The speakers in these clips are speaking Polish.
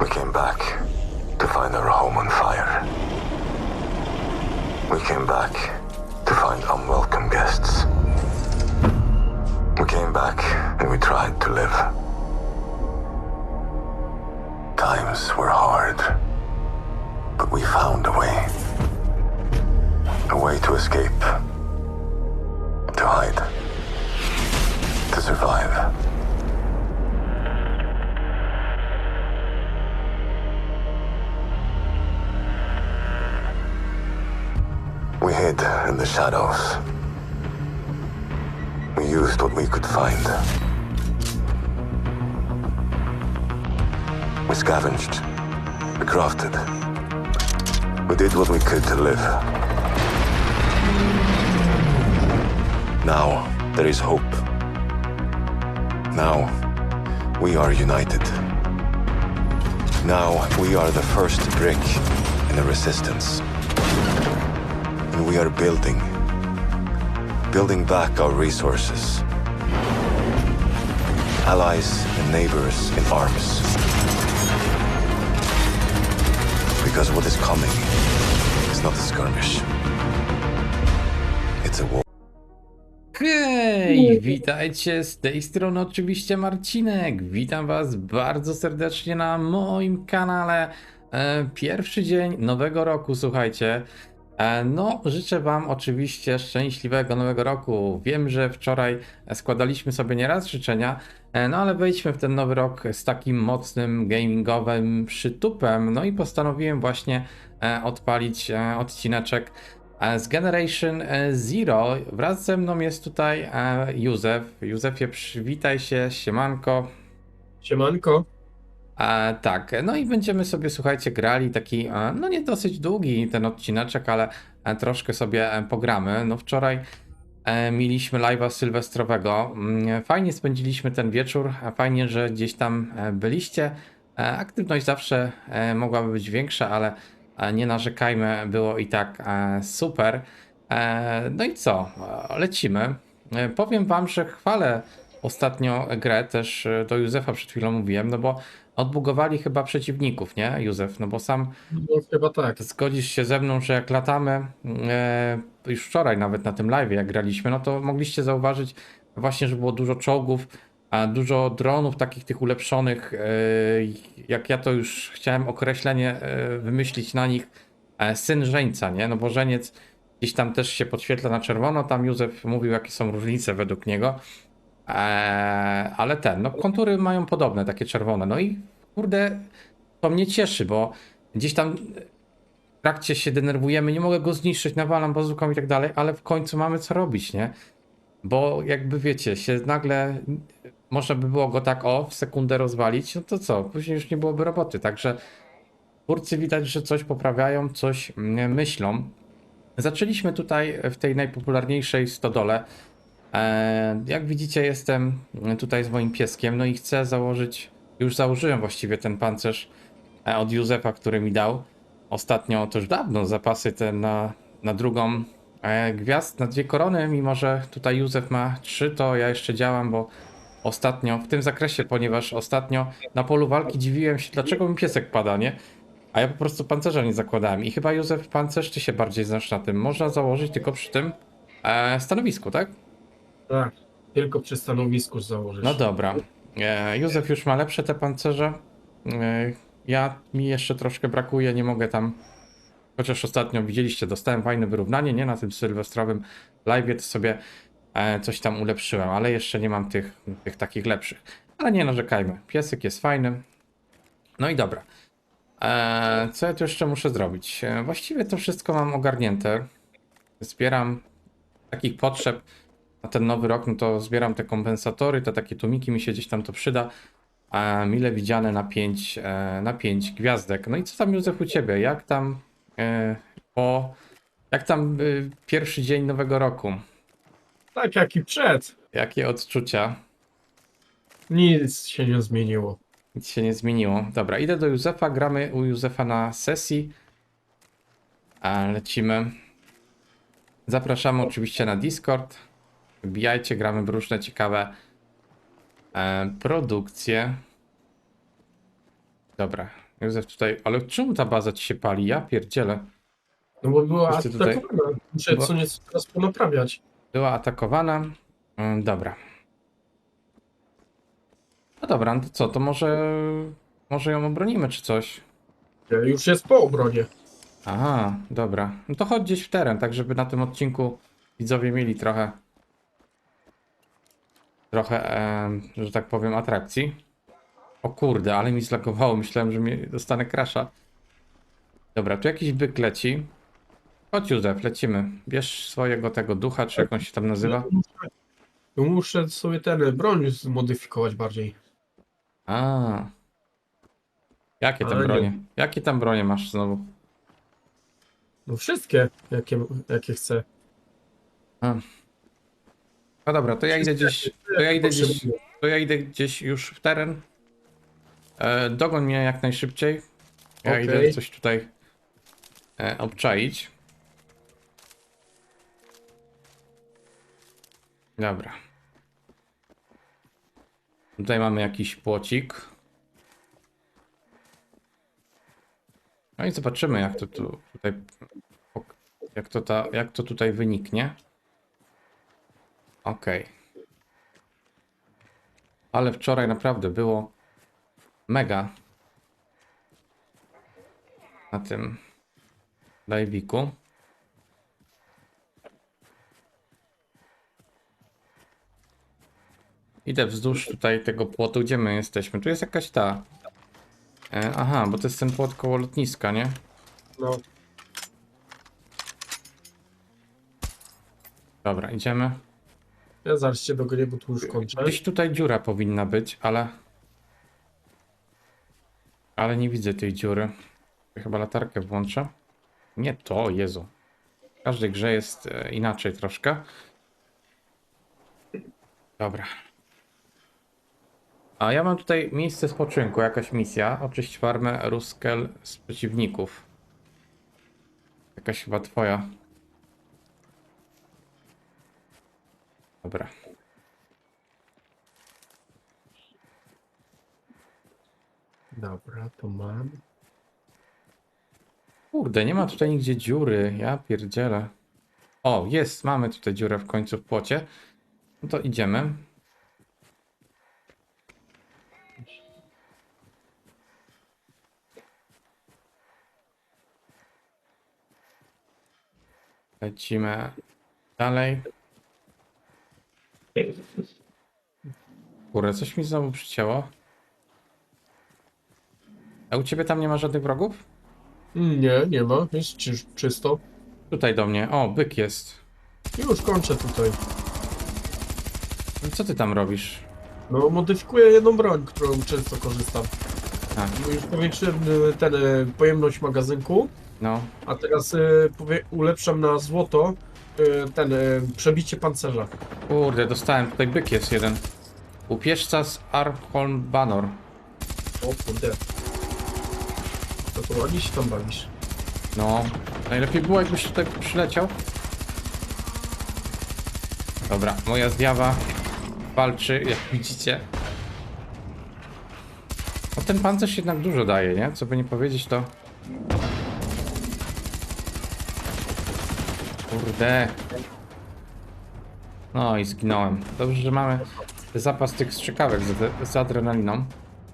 We came back to find our home on fire. We came back to find unwelcome guests. We came back and we tried to live. Times were hard, but we found a way. A way to escape, to hide, to survive. Hid in the shadows. We used what we could find. We scavenged. We crafted. We did what we could to live. Now there is hope. Now we are united. Now we are the first brick in the resistance. And we are building. Building back our resources. Allies and neighbors in arms. Because what is coming is not a skirmish. It's a war. Hej, witajcie z tej strony oczywiście Marcinek. Witam was bardzo serdecznie na moim kanale. E, Pierwszy dzień nowego roku, słuchajcie. E, No, życzę wam oczywiście szczęśliwego nowego roku. Wiem, że wczoraj składaliśmy sobie nieraz życzenia, e, no ale wejdźmy w ten nowy rok z takim mocnym gamingowym przytupem. No i postanowiłem właśnie e, odpalić odcineczek Z Generation Zero wraz ze mną jest tutaj Józef. Józefie, przywitaj się, siemanko. Siemanko. E, tak, no i będziemy sobie, słuchajcie, grali taki, no nie dosyć długi ten odcineczek, ale e, troszkę sobie e, pogramy. No wczoraj e, mieliśmy live'a sylwestrowego. Mm, Fajnie spędziliśmy ten wieczór, fajnie, że gdzieś tam byliście. Aktywność zawsze mogłaby być większa, ale nie narzekajmy, było i tak super. No i co? Lecimy. Powiem wam, że chwalę ostatnio grę, też do Józefa przed chwilą mówiłem, no bo odbugowali chyba przeciwników, nie, Józef? No bo sam No, chyba tak. zgodzisz się ze mną, że jak latamy, e, już wczoraj nawet na tym live, jak graliśmy, no to mogliście zauważyć właśnie, że było dużo czołgów, a dużo dronów takich tych ulepszonych, e, jak ja to już chciałem określenie e, wymyślić na nich, e, syn żeńca, nie? No bo żeniec gdzieś tam też się podświetla na czerwono, tam Józef mówił, jakie są różnice według niego. Eee, ale ten, no kontury mają podobne, takie czerwone. No i kurde, to mnie cieszy, bo gdzieś tam w trakcie się denerwujemy, nie mogę go zniszczyć, nawalam bazuką i tak dalej, ale w końcu mamy co robić, nie? Bo jakby wiecie, się nagle można by było go tak o, w sekundę rozwalić, no to co? Później już nie byłoby roboty, także twórcy widać, że coś poprawiają, coś mm, myślą. Zaczęliśmy tutaj w tej najpopularniejszej stodole. E, Jak widzicie, jestem tutaj z moim pieskiem, no i chcę założyć, już założyłem właściwie ten pancerz e, od Józefa, który mi dał ostatnio, to już dawno, zapasy te na, na drugą e, gwiazd, na dwie korony, mimo że tutaj Józef ma trzy, to ja jeszcze działam, bo ostatnio, w tym zakresie, ponieważ ostatnio na polu walki dziwiłem się, dlaczego mi piesek pada, nie? A ja po prostu pancerza nie zakładałem i chyba Józef pancerz, ty się bardziej znasz na tym, można założyć tylko przy tym stanowisku, tak? Tak. Tylko przy stanowisku założysz. No dobra. E, Józef już ma lepsze te pancerze. E, ja mi jeszcze troszkę brakuje, nie mogę tam. Chociaż ostatnio widzieliście, dostałem fajne wyrównanie, nie na tym sylwestrowym live, to sobie e, coś tam ulepszyłem, ale jeszcze nie mam tych, tych takich lepszych. Ale nie narzekajmy. Piesek jest fajny. No i dobra. E, co ja tu jeszcze muszę zrobić? E, właściwie to wszystko mam ogarnięte. Zbieram takich potrzeb na ten nowy rok, no to zbieram te kompensatory, te takie tumiki, mi się gdzieś tam to przyda. A mile widziane na 5 na pięć gwiazdek. No i co tam Józef u ciebie? Jak tam e, po jak tam y, pierwszy dzień nowego roku? Tak jak i przed. Jakie odczucia? Nic się nie zmieniło. Nic się nie zmieniło. Dobra, idę do Józefa, gramy u Józefa na sesji. A lecimy. Zapraszamy oczywiście na Discord. Wbijajcie, gramy w różne ciekawe e, produkcje. Dobra, Józef tutaj, ale czemu ta baza ci się pali? Ja pierdzielę. No bo była Wszyscy tutaj- atakowana. Muszę Bo- co nieco teraz ponaprawiać. Była atakowana. Mm, Dobra. No dobra, no to co, to może... Może ją obronimy czy coś? Już jest po obronie. Aha, dobra. No to chodź gdzieś w teren, tak żeby na tym odcinku widzowie mieli trochę... Trochę, em, że tak powiem, atrakcji. O kurde, ale mi zlagowało. Myślałem, że mnie dostanę crasha. Dobra, tu jakiś byk leci. Chodź Józef, lecimy. Bierz swojego tego ducha, czy jak on się tam nazywa. Muszę, muszę sobie ten broń zmodyfikować bardziej. A. Jakie tam Ale nie. bronie? Jakie tam bronie masz znowu? No wszystkie, jakie, jakie chcę. No dobra, to ja idę gdzieś. To ja idę gdzieś. To ja idę gdzieś już w teren. E, dogoń mnie jak najszybciej. Ja Okej. idę coś tutaj e, obczaić. Dobra. Tutaj mamy jakiś płocik. No i zobaczymy jak to tu tutaj jak to, ta, jak to tutaj wyniknie. Okej. Ale wczoraj naprawdę było mega na tym live'iku. Idę wzdłuż tutaj tego płotu, gdzie my jesteśmy. Tu jest jakaś ta. E, aha, bo to jest ten płot koło lotniska, nie? No, Dobra, idziemy. Ja zaraz cię dogonię, bo tu już kończę. Gdzieś tutaj dziura powinna być, ale. Ale nie widzę tej dziury. Chyba latarkę włączę. Nie to, Jezu. W każdej grze jest e, inaczej troszkę. Dobra. A ja mam tutaj miejsce spoczynku, jakaś misja. Oczyść farmę Ruskel z przeciwników. Jakaś chyba twoja. Dobra. Dobra, to mam. Kurde, nie ma tutaj nigdzie dziury. Ja pierdzielę. O, jest, mamy tutaj dziurę w końcu w płocie. No to idziemy. Lecimy dalej. Kurde, coś mi znowu przycięło. A u ciebie tam nie ma żadnych wrogów? Nie, nie ma. Jest czy, czysto. Tutaj do mnie. O, byk jest. Już kończę tutaj. Co ty tam robisz? No, modyfikuję jedną broń, którą często korzystam. Bo Już powiększyłem y, ten y, pojemność magazynku, no. a teraz y, powie, ulepszam na złoto y, ten y, przebicie pancerza. Kurde, dostałem. Tutaj byk jest jeden. Upieszca z Arkholm Banor. O kurde. To to ładnie się tam bawisz. No. Najlepiej było, jakbyś tutaj przyleciał. Dobra, moja zjawa walczy, jak widzicie. No ten pancerz jednak dużo daje, nie? Co by nie powiedzieć, to... Kurde. No i zginąłem. Dobrze, że mamy zapas tych strzykawek z, z adrenaliną.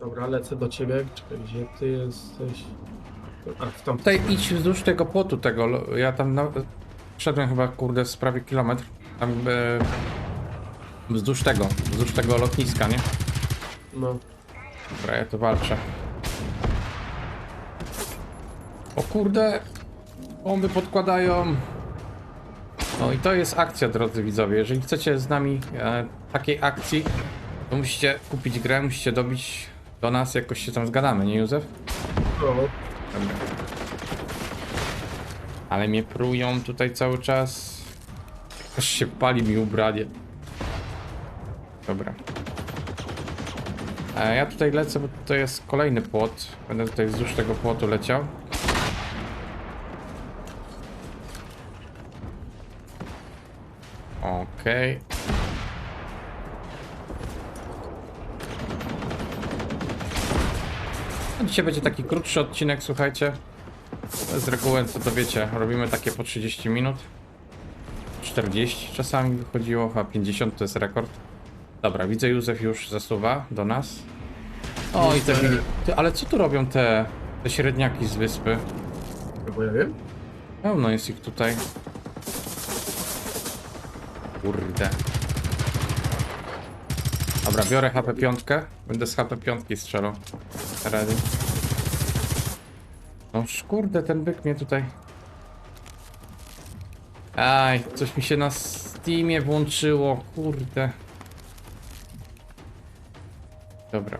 Dobra, lecę do ciebie. Czekaj, gdzie ty jesteś? A, tam. Tutaj idź wzdłuż tego płotu tego. Ja tam na... szedłem chyba kurde z prawie kilometr. Tam e... wzdłuż tego, wzdłuż tego lotniska, nie? No. Dobra, ja tu walczę. O kurde! Bomby podkładają. No i to jest akcja, drodzy widzowie. Jeżeli chcecie z nami e, takiej akcji, to musicie kupić grę, musicie dobić do nas, jakoś się tam zgadamy, nie Józef? no. Dobra. Ale mnie prują tutaj cały czas. Aż się pali mi ubranie. Dobra. E, ja tutaj lecę, bo to jest kolejny płot. Będę tutaj wzdłuż tego płotu leciał. Okej. No, Dzisiaj będzie taki krótszy odcinek, słuchajcie. Z reguły, co to wiecie, robimy takie po 30 minut. 40 czasami wychodziło, a 50 to jest rekord. Dobra, widzę Józef już zasuwa do nas. O, i te. Ty, ale co tu robią te, te średniaki z wyspy? Chyba ja wiem. Pełno jest ich tutaj. Kurde. Dobra, biorę HP piątkę. Będę z HP piątki strzelał. Ready. No kurde, ten byk mnie tutaj... Aj, coś mi się na Steamie włączyło, kurde. Dobra.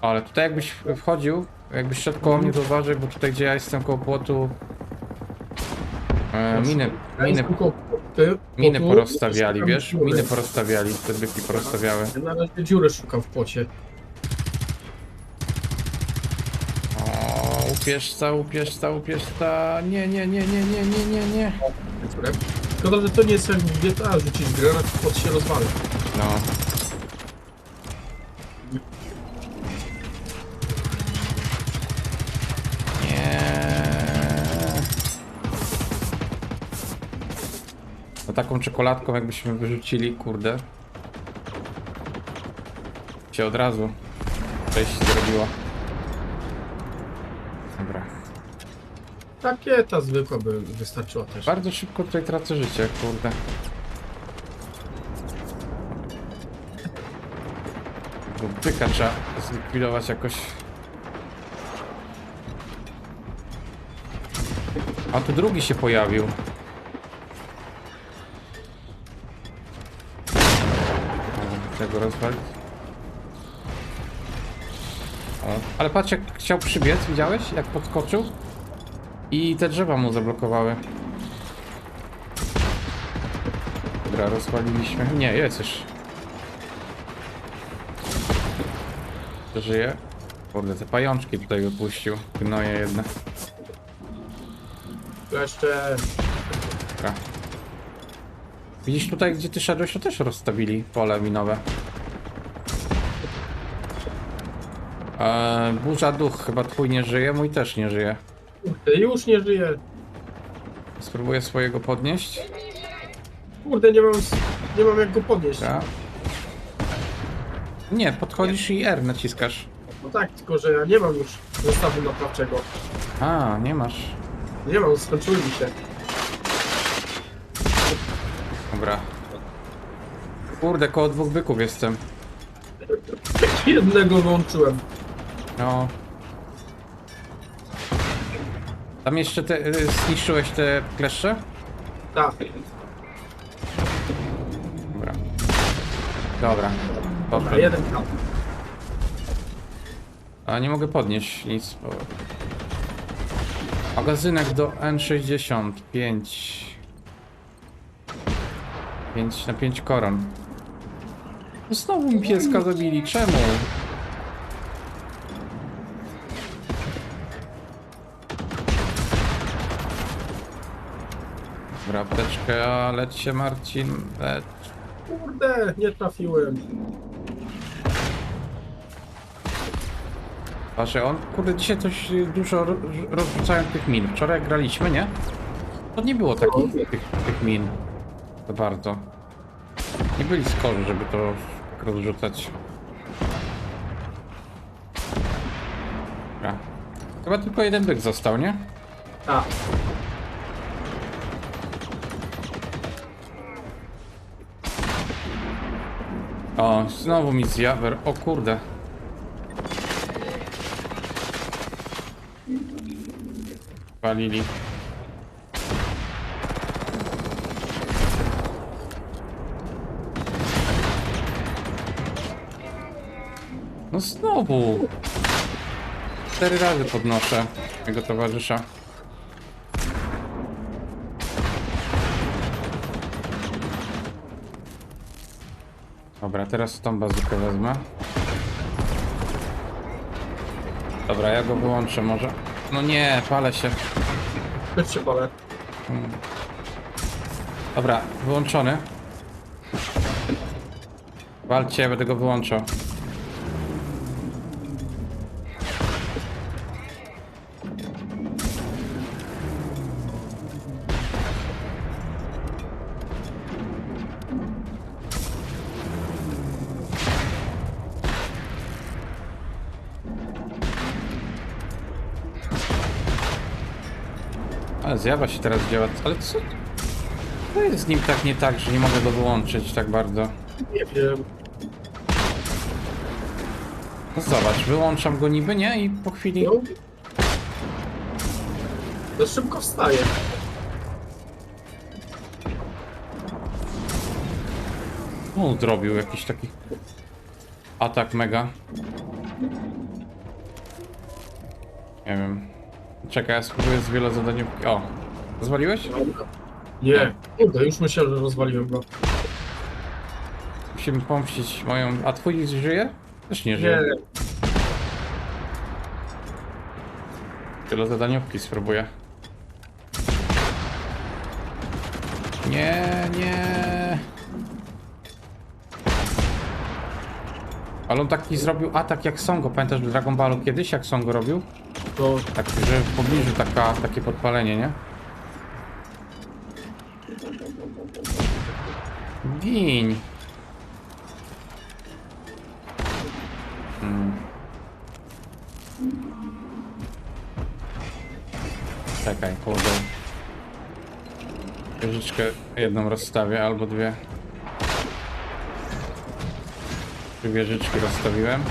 Ale tutaj jakbyś wchodził, jakbyś szedł koło mnie, to uważaj, bo tutaj gdzie ja jestem koło płotu... E, jestem koło- ty- miny porozstawiali, wiesz? Miny porozstawiali, te byki porozstawiały. Ja na razie dziury szukam w płocie. O, upieszca, upieszca, upieszca. Nie, nie, nie, nie, nie, nie, nie, nie. Że to nie jest jak w GTA, rzucić granat płot się rozwala. No. No taką czekoladką jakbyśmy wyrzucili, kurde. Się od razu przejść zrobiło. Dobra. Rakieta zwykła by wystarczyła też. Bardzo szybko tutaj tracę życie, kurde. Bo Byka trzeba zlikwidować jakoś. A tu drugi się pojawił. Rozwalić. O, ale patrz jak chciał przybiec, widziałeś? Jak podskoczył? I te drzewa mu zablokowały. Dobra, rozwaliliśmy. Nie, jest już. Żyje? Kurde, te pajączki tutaj wypuścił. Gnoje jedne. Tu jeszcze Dobra. Widzisz tutaj, gdzie ty szedłeś, to też rozstawili pole minowe. Eee, burza duch, chyba twój nie żyje, mój też nie żyje. Kurde, już nie żyje. Spróbuję swojego podnieść. Kurde, nie mam, nie mam jak go podnieść. Dobra. Nie, podchodzisz i R naciskasz. No tak, tylko że ja nie mam już zestawu naprawczego. A, nie masz. Nie mam, skończyły mi się. Dobra. Kurde, koło dwóch byków jestem. Jednego wyłączyłem. No. Tam jeszcze te, y, zniszczyłeś te kleszcze? Tak. Dobra. Dobra. Dobra, Dobra. jeden tam. A nie mogę podnieść nic. Bo... Magazynek do N60. 5. 5 na 5 koron. No Znowu mi pieska zabili. Czemu? Dobra, apteczka, leć się Marcin, leć. Kurde, nie trafiłem. Patrzę, on, kurde, dzisiaj coś dużo ro- rozrzucają tych min. Wczoraj jak graliśmy, nie? To nie było takich tych, tych min. To bardzo. Nie byli skorzy, żeby to tak rozrzucać. Dobra. Chyba tylko jeden byk został, nie? Tak. O, znowu mi zjawer. O kurde. Palili. No znowu. Cztery razy podnoszę jego towarzysza. Dobra, teraz tą bazukę wezmę. Dobra, ja go wyłączę może. No nie, palę się. Też się palę. Dobra, wyłączony. Walcie, ja będę go wyłączał. Ale zjawa się teraz działa, ale co? To jest z nim tak nie tak, że nie mogę go wyłączyć tak bardzo. Nie wiem. No zobacz, wyłączam go niby, nie? I po chwili... No. To szybko wstaje. No, zrobił jakiś taki atak mega. Nie wiem. Czekaj, ja spróbuję z wielozadaniówki. O! Zwaliłeś? Dobra. Nie. Kurde, już myślałem, że rozwaliłem go. Musimy pomścić moją... A twój żyje? Też nie Nie. żyje. Wielozadaniówki spróbuję. Nie, nie. Ale on taki zrobił atak jak Songo. Pamiętasz w Dragon Ballu kiedyś, jak Songo robił? To Tak, że w pobliżu taka, takie podpalenie, nie? Gin. Hmm. Czekaj, kurde. Jedną rozstawię, albo dwie. Trzy wieżyczki rozstawiłem.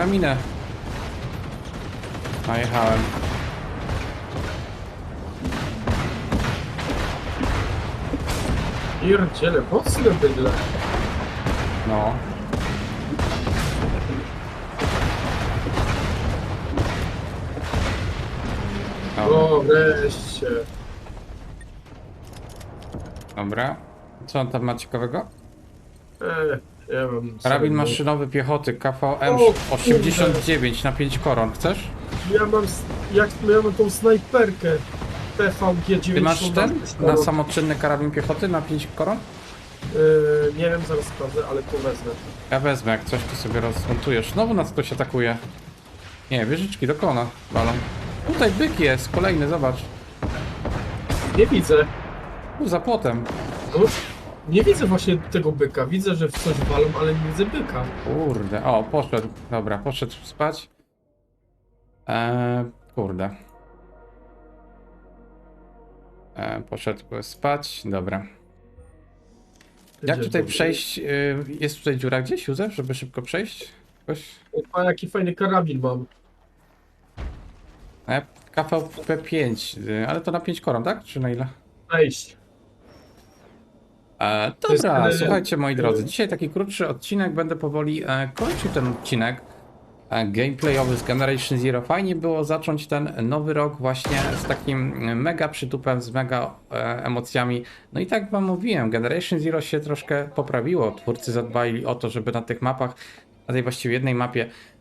Na minę. Najechałem. pierdziele, mocne bydle. No. O, wreszcie. Dobra. Co on tam ma ciekawego? Eee, ja mam... Karabin sobie- maszynowy piechoty KVM O, 89 na 5 koron. Chcesz? Ja mam, s- jak, ja mam tą snajperkę TVG 90. Ty masz ten? Na samoczynny karabin piechoty na 5 koron? Yy, nie wiem, zaraz sprawdzę, ale to wezmę. Ja wezmę, jak coś to sobie rozmontujesz. Znowu nas ktoś atakuje. Nie, wieżyczki do kona balon. Tutaj byk jest, kolejny, zobacz. Nie widzę. Tu za płotem. No, nie widzę właśnie tego byka. Widzę, że w coś walą, ale nie widzę byka. Kurde, o, poszedł. Dobra, poszedł spać. Eee, kurde. Eee, poszedł spać, dobra. Jak Gdzie tutaj to? przejść? y, Jest tutaj dziura gdzieś, Józef, żeby szybko przejść? Jakoś? A jaki fajny karabin mam. E, KVP5, y, ale to na 5 koron, tak? Czy na ile? Wejść. E, jest, dobra, e, słuchajcie moi drodzy, dzisiaj taki krótszy odcinek, będę powoli e, kończył ten odcinek e, gameplayowy z Generation Zero. Fajnie było zacząć ten nowy rok właśnie z takim mega przytupem, z mega e, emocjami. No i tak wam mówiłem, Generation Zero się troszkę poprawiło. Twórcy zadbali o to, żeby na tych mapach, na tej właściwie jednej mapie e,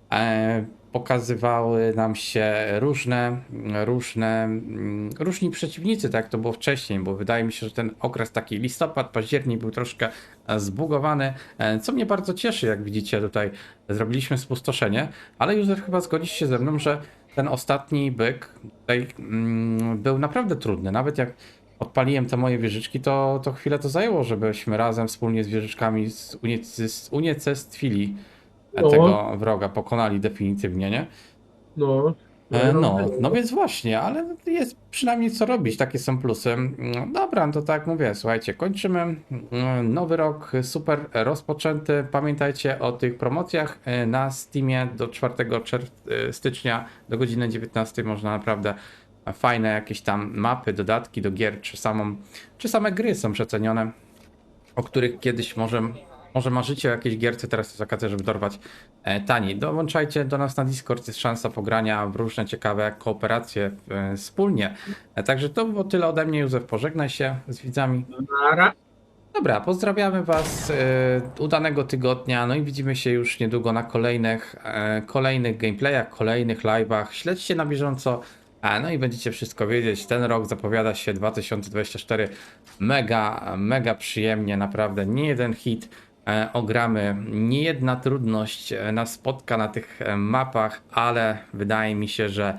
pokazywały nam się różne, różne, mm, różni przeciwnicy, tak jak to było wcześniej, bo wydaje mi się, że ten okres taki listopad, październik był troszkę e, zbugowany, e, co mnie bardzo cieszy, jak widzicie tutaj zrobiliśmy spustoszenie, ale Józef chyba zgodzisz się ze mną, że ten ostatni byk tutaj mm, był naprawdę trudny, nawet jak odpaliłem te moje wieżyczki, to, to chwilę to zajęło, żebyśmy razem wspólnie z wieżyczkami z unicestwili No. tego wroga, pokonali definitywnie, nie? No. E, No, no więc właśnie, ale jest przynajmniej co robić, takie są plusy. No Dobra, no to tak mówię, słuchajcie, kończymy mm, nowy rok, super rozpoczęty. Pamiętajcie o tych promocjach e, na Steamie do 4 czerw- e, stycznia do godziny 19 można naprawdę fajne jakieś tam mapy, dodatki do gier, czy samą, czy same gry są przecenione, o których kiedyś może, może marzycie o jakiejś gierce, teraz jest okazja, żeby dorwać e, taniej. Dołączajcie do nas na Discord, jest szansa pogrania w różne ciekawe kooperacje e, wspólnie. E, także to było tyle ode mnie, Józef, pożegnaj się z widzami. Dobra, pozdrawiamy Was, e, udanego tygodnia, no i widzimy się już niedługo na kolejnych, e, kolejnych gameplayach, kolejnych live'ach. Śledźcie na bieżąco, a no i będziecie wszystko wiedzieć. Ten rok zapowiada się 2024 mega, mega przyjemnie, naprawdę. Nie jeden hit e, ogramy, nie jedna trudność e, nas spotka na tych e, mapach, ale wydaje mi się, że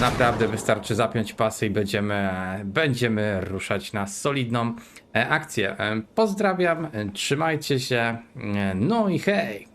Naprawdę wystarczy zapiąć pasy i będziemy, będziemy ruszać na solidną e, akcję. E, Pozdrawiam, e, trzymajcie się, e, no i hej!